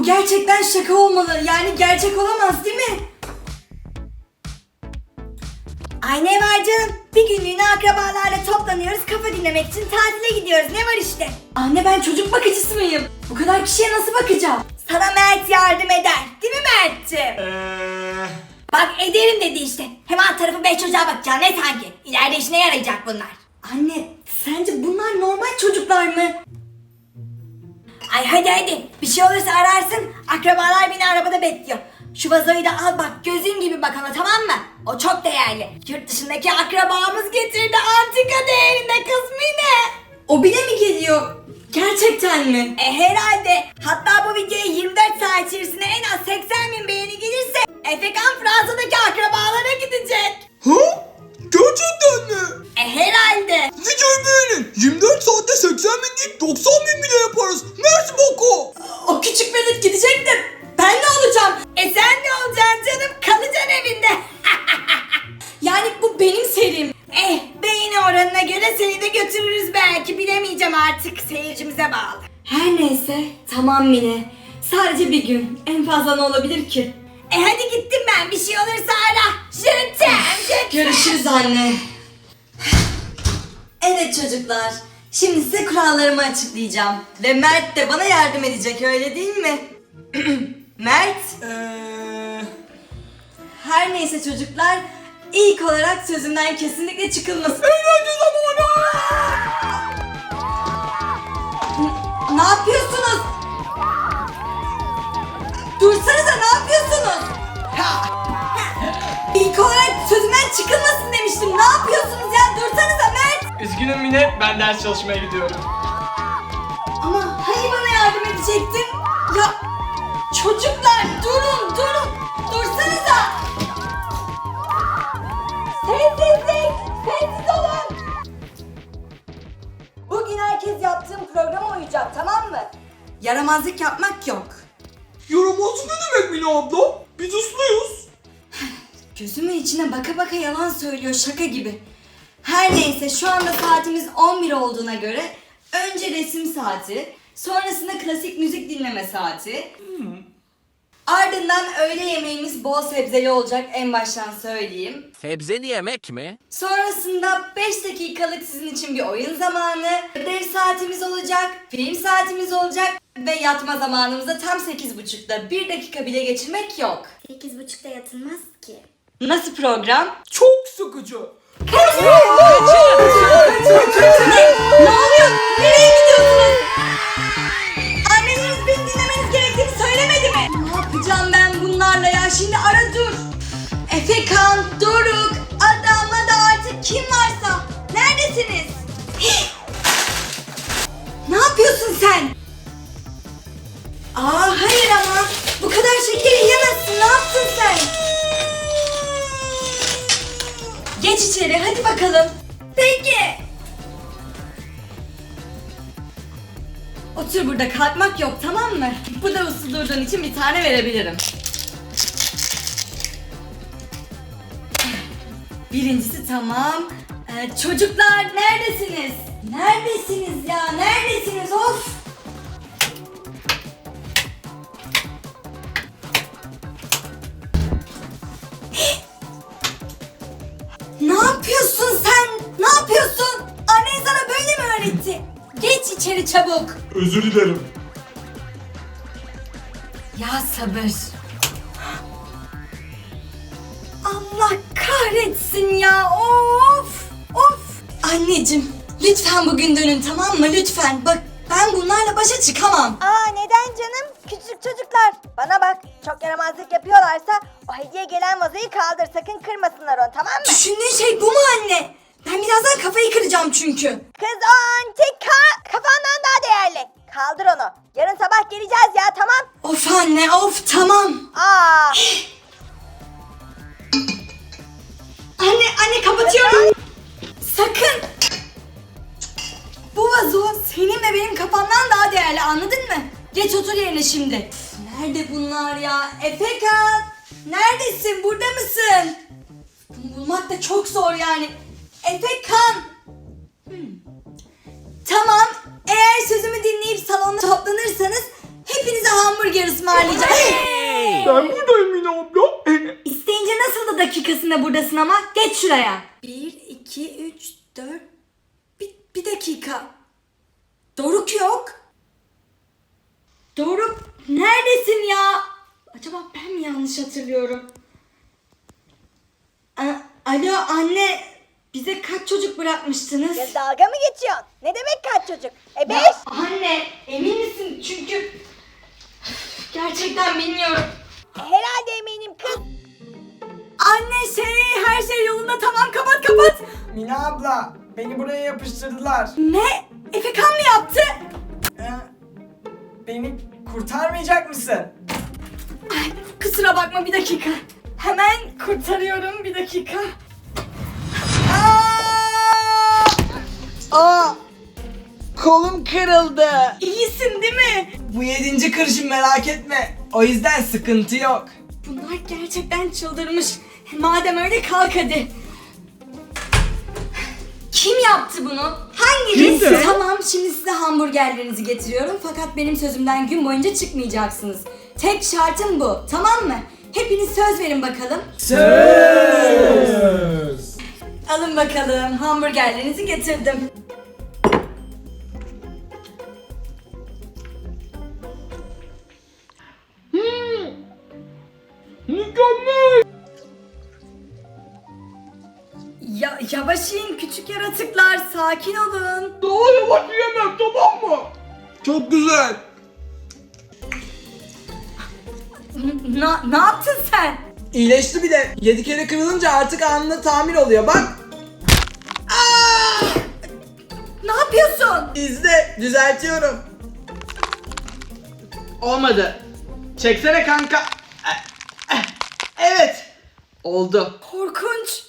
Bu gerçekten şaka olmalı. Yani gerçek olamaz değil mi? Ay ne var canım? Bir günlüğüne akrabalarla toplanıyoruz, kafa dinlemek için tatile gidiyoruz. Ne var işte? Anne ben çocuk bakıcısı mıyım? Bu kadar kişiye nasıl bakacağım? Sana Mert yardım eder. Değil mi Mert'ciğim? Eee... Bak ederim dedi işte. Hemen tarafı beş çocuğa bakacaksın ne sanki? İleride işine yarayacak bunlar. Anne sence bunlar normal çocuklar mı? Ay hadi hadi. Bir şey olursa ararsın. Akrabalar beni arabada bekliyor. Şu vazoyu da al bak gözün gibi bak ona tamam mı? O çok değerli. Yurt dışındaki akrabamız getirdi antika değerinde kız Mine. O bile mi geliyor? Gerçekten mi? E herhalde. Hatta bu videoya 24 saat içerisinde en az 80 bin beğeni gelirse Efekan Fransa'daki akrabalara gidecek. Ha? Gerçekten mi? E herhalde. Videoyu beğenin. 24 saatte 80 bin değil 90 bin bile yaparız. Mert Boko. O küçük velet gidecek de ben ne olacağım? E sen ne olacaksın canım? Kalacaksın evinde. Yani bu benim serim. eh beğeni oranına göre seni de götürürüz belki. Bilemeyeceğim artık. Seyircimize bağlı. Her neyse tamam Mine. Sadece bir gün. En fazla ne olabilir ki? E hadi gittim ben. Bir şey olursa ara. Jötem jötem. Görüşürüz anne. Evet çocuklar. Şimdi size kurallarımı açıklayacağım. Ve Mert de bana yardım edecek öyle değil mi? Mert. Eee... Her neyse çocuklar. ilk olarak sözümden kesinlikle çıkılmasın. Ne yapıyorsunuz? Dursanıza ne yapıyorsunuz? İlk olarak sözümden çıkılmasın demiştim. Ne yapıyorsunuz ya? Dursanıza Mert. Üzgünüm Mine, ben ders çalışmaya gidiyorum. Ama hani bana yardım edecektin? Ya çocuklar durun durun. Dursanıza. Sessizlik. Sessiz olun. Bugün herkes yaptığım programa uyacak tamam mı? Yaramazlık yapmak yok. Yaramazlık ne demek Mine abla? Biz usluyuz. Gözümün içine baka baka yalan söylüyor şaka gibi. Her neyse şu anda saatimiz 11 olduğuna göre önce resim saati, sonrasında klasik müzik dinleme saati. Ardından öğle yemeğimiz bol sebzeli olacak en baştan söyleyeyim. Sebzeli yemek mi? Sonrasında 5 dakikalık sizin için bir oyun zamanı, ödev saatimiz olacak, film saatimiz olacak ve yatma zamanımızda tam 8.30'da 1 dakika bile geçirmek yok. 8.30'da yatılmaz ki. Nasıl program? Çok sıkıcı. Ne? Ne oluyor? Nereye gidiyorsunuz? Anneniz beni dinlemeniz gerektiğini söylemedi mi? Ne yapacağım ben bunlarla ya? Şimdi ara dur. Efekan, Doruk, Adamla da artık kim varsa. Neredesiniz? ne yapıyorsun sen? Aa hayır ama. Bu kadar şekeri yiyemezsin. Ne yaptın Geç içeri hadi bakalım. Peki. Otur burada kalkmak yok tamam mı? Bu da uslu durduğun için bir tane verebilirim. Birincisi tamam. Ee, çocuklar neredesiniz? Neredesiniz ya? Neredesiniz? Of! Çabuk. Özür dilerim. Ya sabır. Allah kahretsin ya. Of! Of! Anneciğim, lütfen bugün dönün tamam mı? Lütfen. Bak ben bunlarla başa çıkamam. Aa neden canım? Küçük çocuklar. Bana bak çok yaramazlık yapıyorlarsa o hediye gelen vazoyu kaldır sakın kırmasınlar onu tamam mı? Düşündüğün şey bu mu anne? Ben birazdan kafayı kıracağım çünkü. Kız o antika. Kaldır onu. Yarın sabah geleceğiz ya tamam. Of anne of tamam. Aa. Anne anne kapatıyorum. Sakın. Bu vazo senin ve benim kafamdan daha değerli anladın mı? Geç otur yerine şimdi. Üf, Nerede bunlar ya? Efekan! Neredesin? Burada mısın? Bunu bulmak da çok zor yani. Efekan! Hmm. Tamam. Eğer sözümü dinleyip salonda toplanırsanız hepinize hamburger ısmarlayacağım. Ben buradayım Mine abla. İsteyince nasıl da dakikasında buradasın ama geç şuraya. Bir, iki, üç, dört. Bir, bir dakika. Doruk yok. Doruk neredesin ya? Acaba ben mi yanlış hatırlıyorum? A- Alo anne bize kaç çocuk bırakmıştınız? Ya dalga mı geçiyorsun? Ne demek kaç çocuk? E beş. Ya anne emin misin? Çünkü gerçekten bilmiyorum. Herhalde eminim kız. Anne şey her şey yolunda tamam kapat kapat. Mine abla beni buraya yapıştırdılar. Ne? Efekan mı yaptı? Ee, beni kurtarmayacak mısın? Ay, kusura bakma bir dakika. Hemen kurtarıyorum bir dakika. Aa! Kolum kırıldı. İyisin değil mi? Bu yedinci kırışım merak etme. O yüzden sıkıntı yok. Bunlar gerçekten çıldırmış. Madem öyle kalk hadi. Kim yaptı bunu? Hanginiz? Kimdi? Tamam şimdi size hamburgerlerinizi getiriyorum fakat benim sözümden gün boyunca çıkmayacaksınız. Tek şartım bu tamam mı? Hepiniz söz verin bakalım. Söz. Alın bakalım hamburgerlerinizi getirdim. Mükemmel. Ya yavaş yiyin küçük yaratıklar sakin olun. Daha yavaş yiyemem tamam mı? Çok güzel. Na, ne yaptın sen? İyileşti bir de. Yedi kere kırılınca artık anında tamir oluyor bak. Ne yapıyorsun? İzle düzeltiyorum. Olmadı. Çeksene kanka. Evet. Oldu. Korkunç.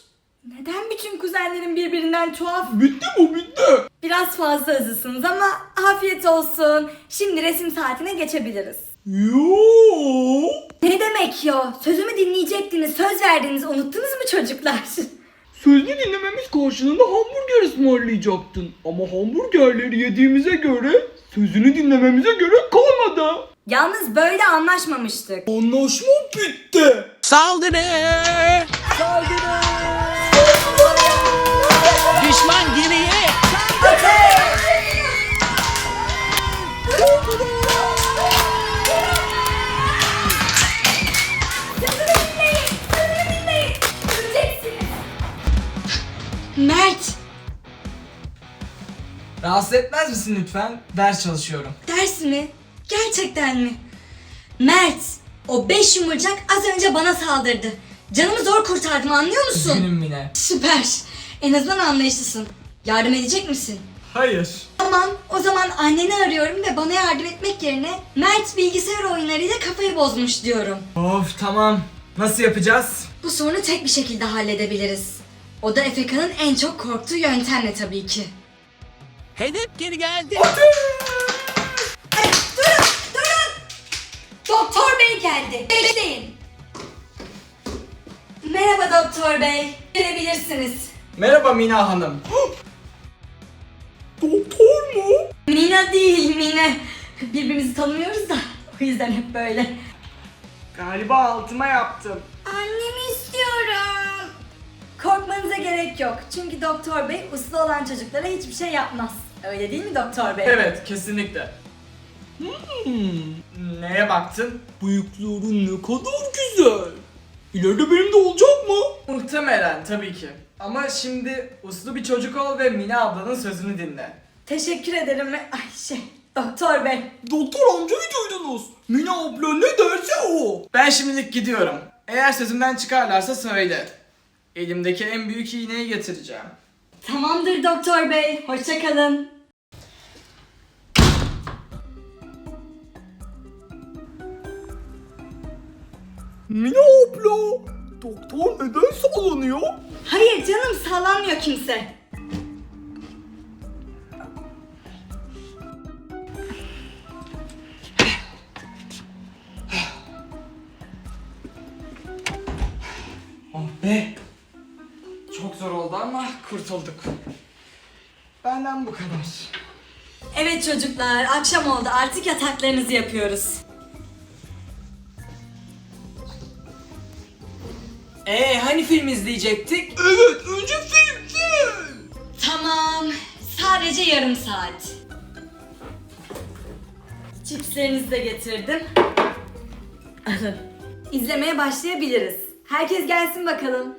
Neden bütün kuzenlerin birbirinden tuhaf? Bitti bu bitti. Biraz fazla hızlısınız ama afiyet olsun. Şimdi resim saatine geçebiliriz. Yoo. Ne demek ya? Sözümü dinleyecektiniz, söz verdiniz. Unuttunuz mu çocuklar? Sözünü dinlememiz karşılığında hamburger ısmarlayacaktın. Ama hamburgerleri yediğimize göre sözünü dinlememize göre kalmadı. Yalnız böyle anlaşmamıştık. Anlaşma bitti. Saldırı! Düşman geriye! Rahatsız etmez misin lütfen? Ders çalışıyorum. ders mi? Gerçekten mi? Mert, o beş yumurcak az önce bana saldırdı. Canımı zor kurtardım anlıyor musun? Üzgünüm Mine. Süper. En azından anlayışlısın. Yardım edecek misin? Hayır. Tamam, o zaman anneni arıyorum ve bana yardım etmek yerine Mert bilgisayar oyunlarıyla kafayı bozmuş diyorum. Of tamam. Nasıl yapacağız? Bu sorunu tek bir şekilde halledebiliriz. O da Efeka'nın en çok korktuğu yöntemle tabii ki. Hedef geri geldi. Ay, durun, durun! Doktor bey geldi. Bekleyin. Merhaba doktor bey. Gelebilirsiniz. Merhaba Mina Hanım. Doktor mu? Mina değil Mine. Birbirimizi tanımıyoruz da o yüzden hep böyle. Galiba altıma yaptım. Annemi istiyorum. Korkmanıza gerek yok. Çünkü doktor bey uslu olan çocuklara hiçbir şey yapmaz. Öyle değil mi doktor bey? Evet kesinlikle. Hmm, Neye baktın? bıyıkların ne kadar güzel. İleride benim de olacak mı? Muhtemelen tabii ki. Ama şimdi uslu bir çocuk ol ve Mina ablanın sözünü dinle. Teşekkür ederim. Ay şey, doktor bey. Doktor amcayı duydunuz. Mine abla ne derse o. Ben şimdilik gidiyorum. Eğer sözümden çıkarlarsa söyle. Elimdeki en büyük iğneyi getireceğim. Tamamdır doktor bey. Hoşça kalın. Mine abla. Doktor neden sallanıyor? Hayır canım sallanmıyor kimse. kurtulduk. Benden bu kadar. Evet çocuklar, akşam oldu. Artık yataklarınızı yapıyoruz. Ee, hani film izleyecektik? Evet, önce filmdi. Tamam, sadece yarım saat. Çipslerinizi de getirdim. İzlemeye başlayabiliriz. Herkes gelsin bakalım.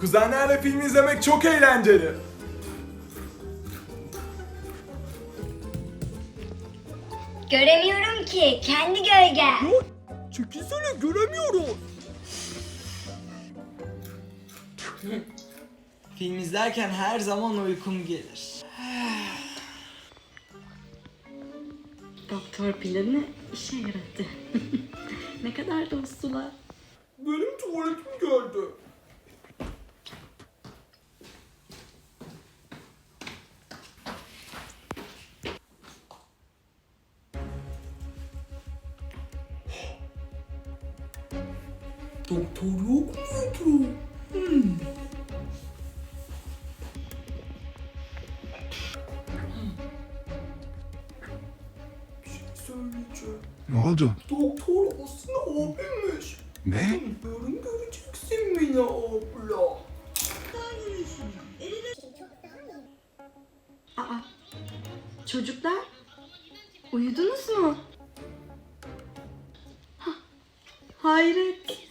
Kuzenlerle film izlemek çok eğlenceli. Göremiyorum ki. Kendi gölgem. Çekilsene göremiyoruz. Film izlerken her zaman uykum gelir. Doktor planı işe yaradı. ne kadar dostlular. Benim tuvaletim geldi. Doktor yok muydu? Hmm. Bir şey söyleyeceğim. Ne oldu? Doktor aslında abimmiş. Ne? Yarın göreceksin beni abla. Aa, çocuklar uyudunuz mu? Hayret.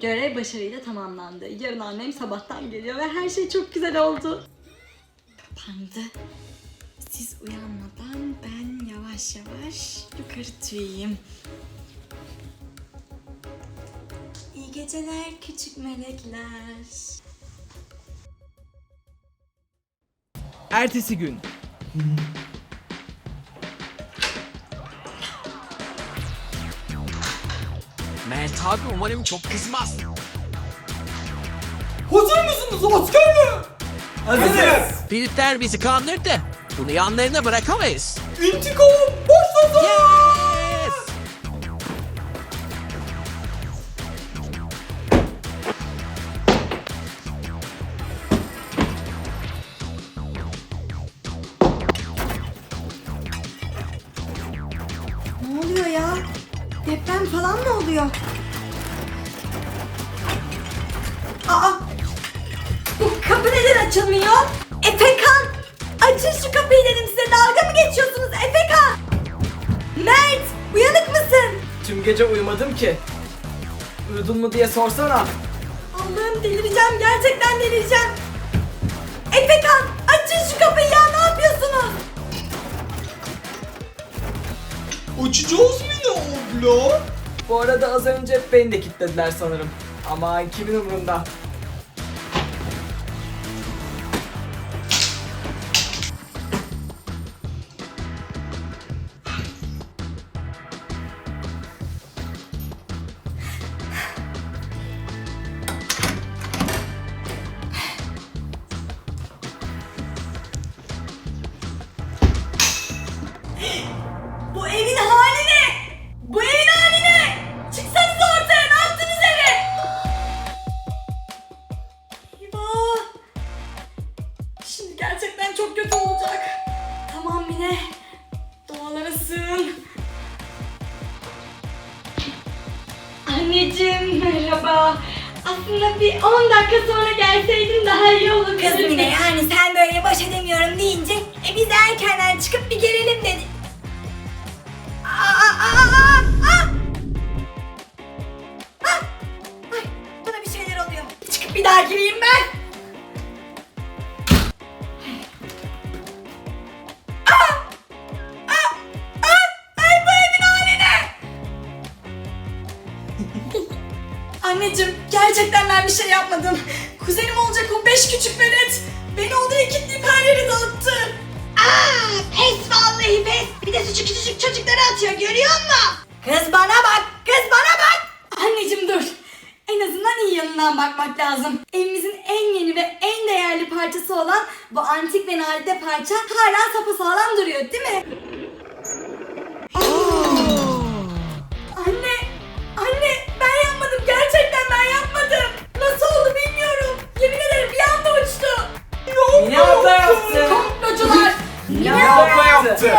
Görev başarıyla tamamlandı. Yarın annem sabahtan geliyor ve her şey çok güzel oldu. Kapandı. Siz uyanmadan ben yavaş yavaş yukarı tüyeyim. İyi geceler küçük melekler. Ertesi gün. Mert abi umarım çok kızmaz. Hazır mısınız askerler? Hazırız. Filtler bizi kandırdı. Bunu yanlarına bırakamayız. İntikam başlasın. Yes! Ne oluyor ya? Deprem falan mı oluyor? Aa! Bu kapı neden açılmıyor? Efekan! Açın şu kapıyı dedim size. Dalga mı geçiyorsunuz Efekan? Mert! Uyanık mısın? Tüm gece uyumadım ki. Uyudun mu diye sorsana. Allah'ım delireceğim. Gerçekten delireceğim. Açacağız mı ne abla? Bu arada az önce beni de kilitlediler sanırım. Ama kimin umurunda? Bu evin hali ne? Bu evin hali ne? Çıksanız ortaya ne yaptınız eve? Eyvah. Şimdi gerçekten çok kötü olacak. Tamam Mine. Dualara sığın. Anneciğim merhaba. Aslında bir 10 dakika sonra gelseydin daha iyi olur. Kız Mine yani sen böyle baş edemiyorum deyince e biz de erkenden çıkıp bir gelelim dedik. Suçu küçücük çocuklara atıyor görüyor musun? Kız bana bak, kız bana bak. Anneciğim dur. En azından iyi yanından bakmak lazım. Evimizin en yeni ve en değerli parçası olan bu antik ve nadide parça hala sapasağlam duruyor değil mi? Anne! Anne! Ben yapmadım. Gerçekten ben yapmadım. Nasıl oldu bilmiyorum. Yemin ederim bir anda uçtu. Abla yaptı. Komplocular! Mine abla yaptı.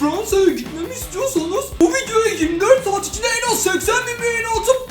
Fransa'ya gitmemi istiyorsanız bu videoya 24 saat içinde en az 80 bin beğeni atıp